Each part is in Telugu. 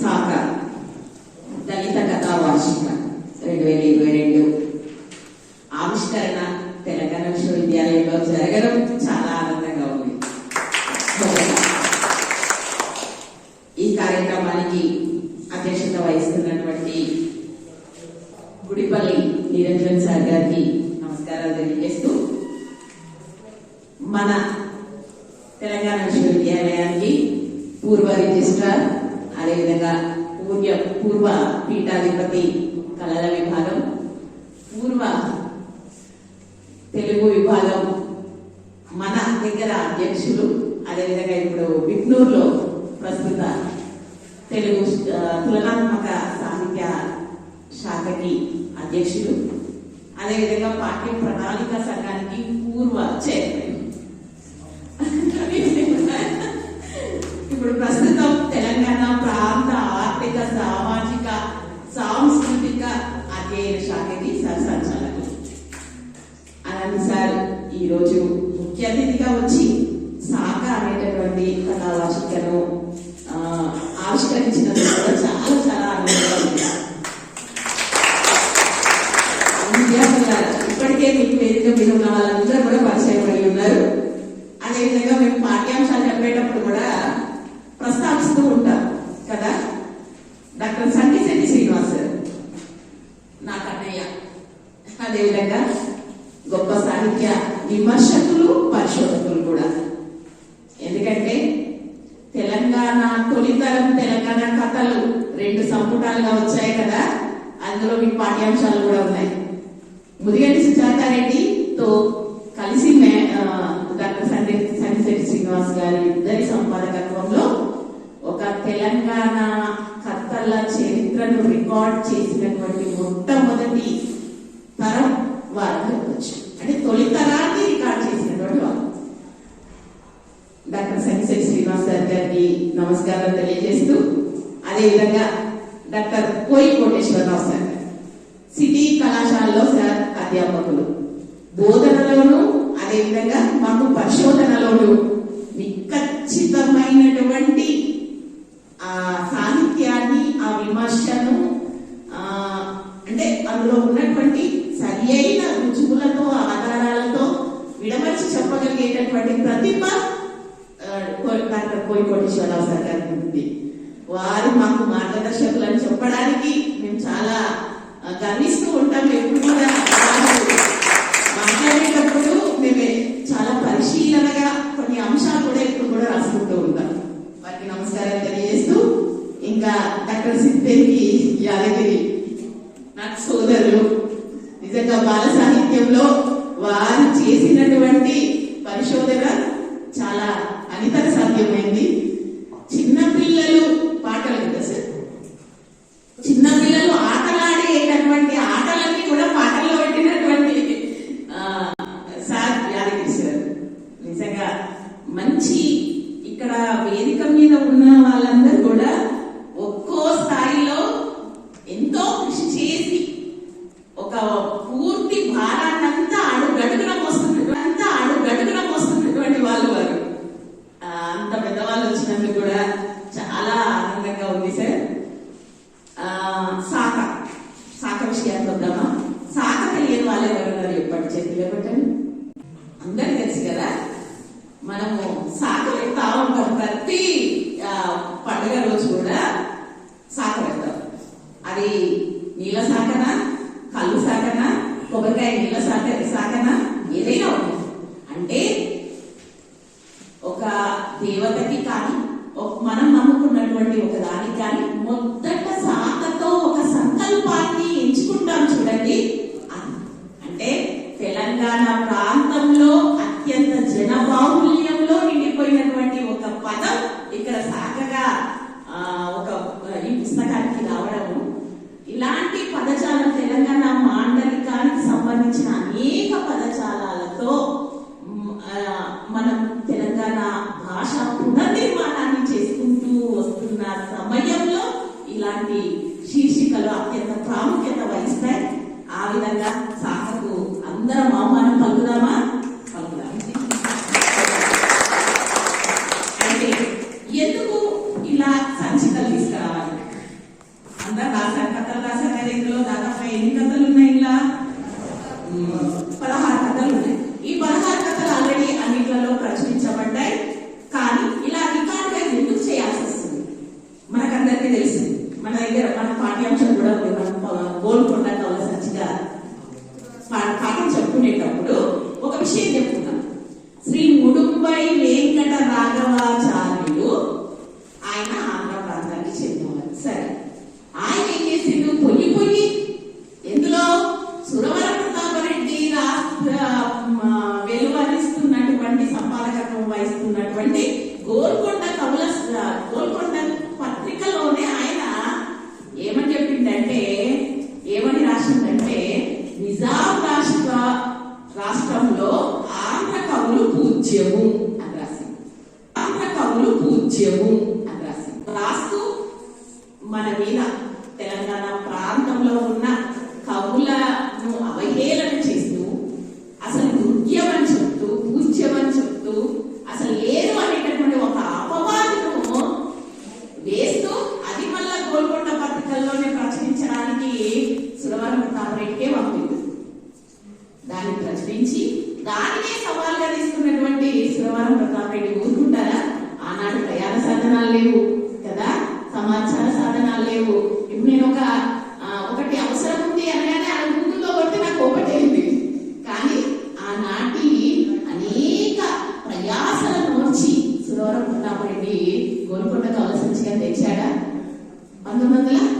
Saka Dalita Katawashi. పూర్వ రిజిస్ట్రార్ అదేవిధంగా పూర్వ పూర్వ పీఠాధిపతి కళల విభాగం పూర్వ తెలుగు విభాగం మన దగ్గర అధ్యక్షులు అదేవిధంగా ఇప్పుడు బిక్నూరులో ప్రస్తుత తెలుగు తులనాత్మక సాహిత్య శాఖకి అధ్యక్షులు. అదేవిధంగా పాఠ్య ప్రణాళిక సంఘానికి పూర్వ చైర్మన్. డాక్టర్ సంగిశెట్టి శ్రీనివాస్ నా కన్నయ్య. అదేవిధంగా గొప్ప సాహిత్య విమర్శకులు పరిశోధకులు కూడా. ఎందుకంటే తెలంగాణ తొలితరం తెలంగాణ కథలు రెండు సంపుటాలుగా వచ్చాయి కదా. అందులో మీ పాఠ్యాంశాలు కూడా ఉన్నాయి. ముదిగంటి సుజాతారెడ్డితో కలిసి డాక్టర్ సంజయ్ సంజయ్ శ్రీనివాస్ గారి ఇద్దరి భారతీయుల చరిత్రను రికార్డ్ చేసినటువంటి మొట్టమొదటి తరం వారు వచ్చు అంటే తొలి తరాన్ని రికార్డ్ చేసినటువంటి వారు. డాక్టర్ సనిశెట్టి శ్రీనివాస్ గారి గారికి నమస్కారం తెలియజేస్తూ అదేవిధంగా డాక్టర్ కోయి కోటేశ్వరరావు సార్ మంచి చేసినటువంటి కొరకై ఇళ్ళ సహకరణ Mas ಬಂಧುಮಂಗಲ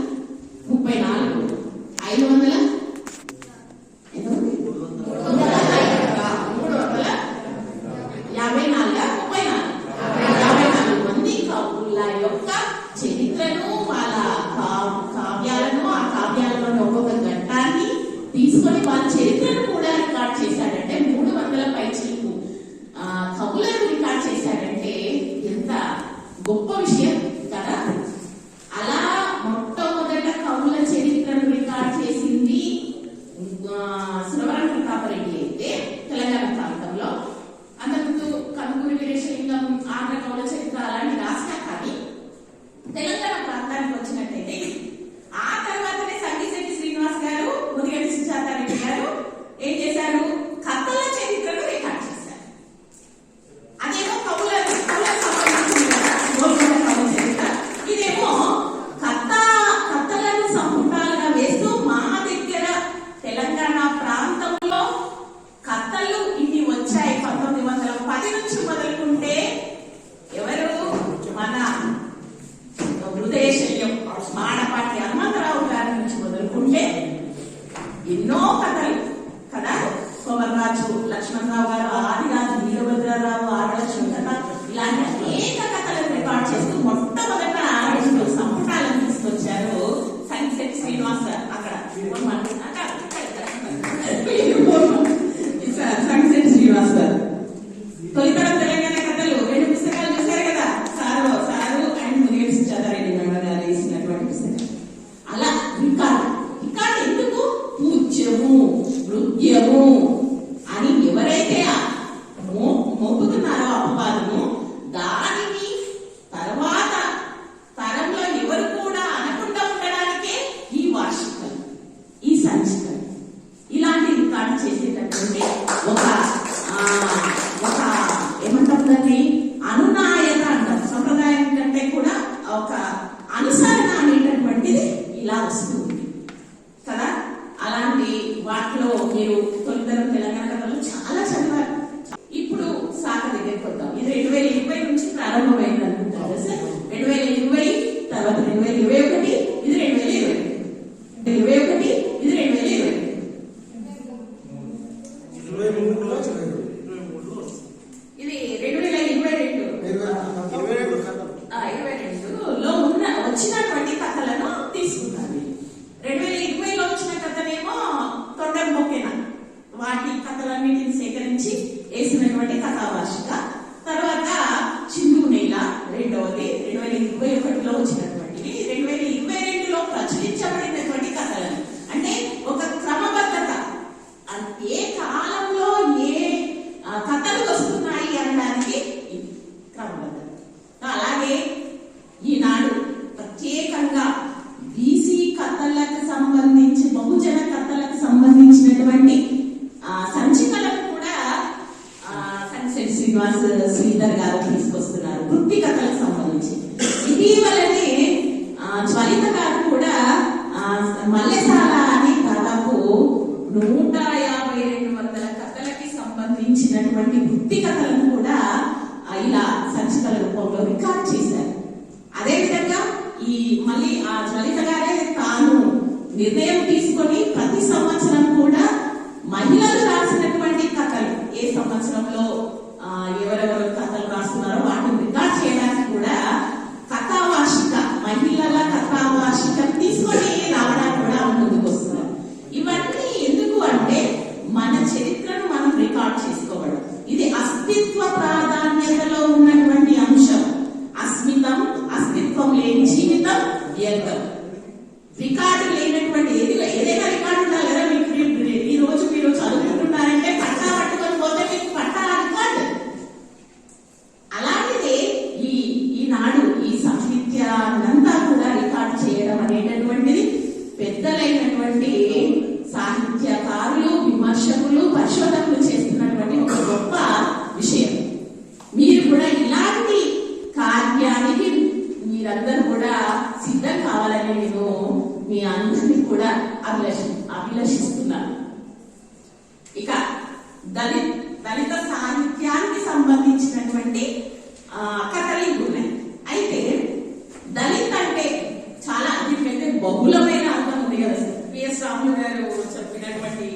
స్వామి గారు చెప్పినటువంటి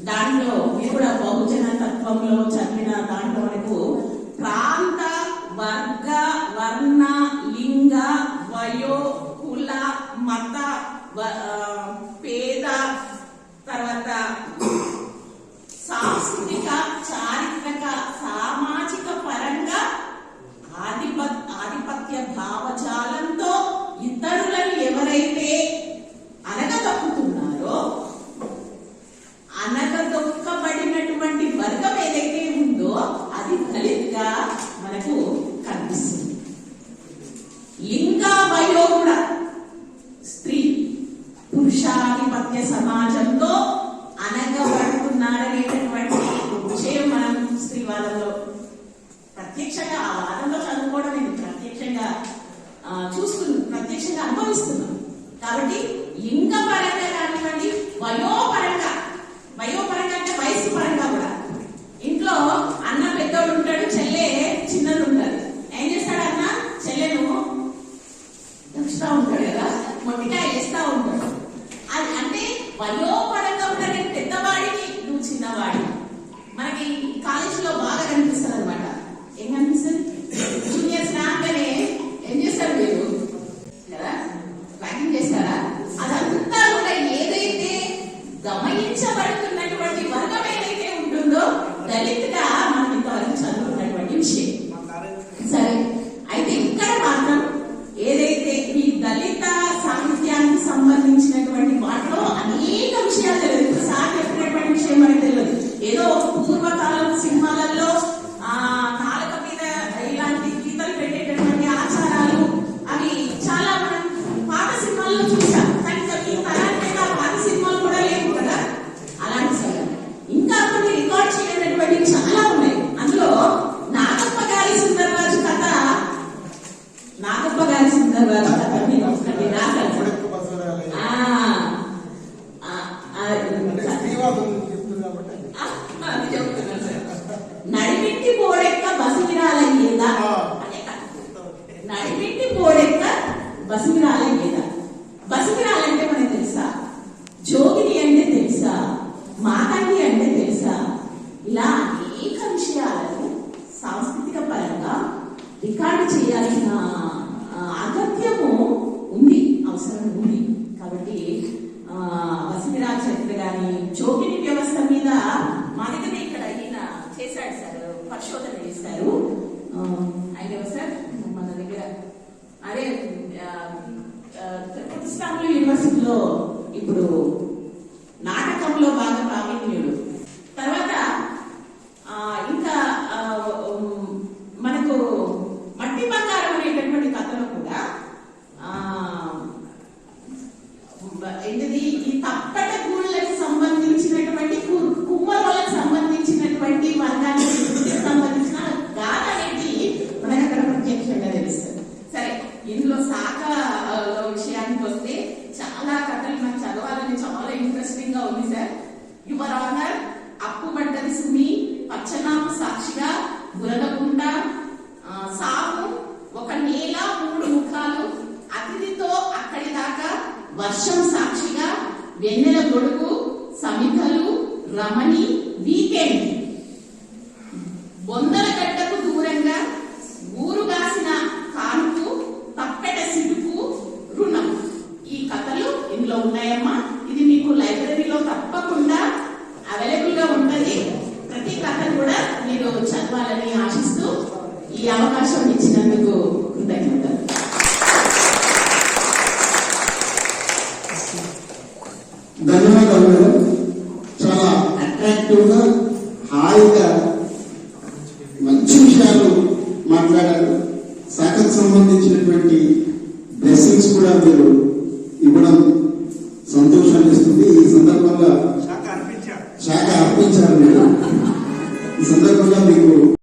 దానిలో మీరు కూడా బహుజన తత్వంలో చదివిన దాంట్లో మనకు ప్రాంత వర్గ వర్ణ వెనుకబడుతున్నటువంటి వర్గం ఏదైతే ఉంటుందో దళితుగా pensaron వెన్నెల కొడుకు సమితలు రమణి వీకెండ్. బొందల గంటకు దూరంగా ఊరు కాసిన కానుకు తప్పెట సిడుకు రుణం. ఈ కథలు ఇందులో ఉన్నాయమ్మా. ఇది మీకు లైబ్రరీలో తప్పకుండా అవైలబుల్గా ప్రతి కథ కూడా మీరు చదవాలని ఆశిస్తూ ఈ అవకాశం ఇచ్చినందుకు కృతజ్ఞత ధన్యవాదాలు మేడం.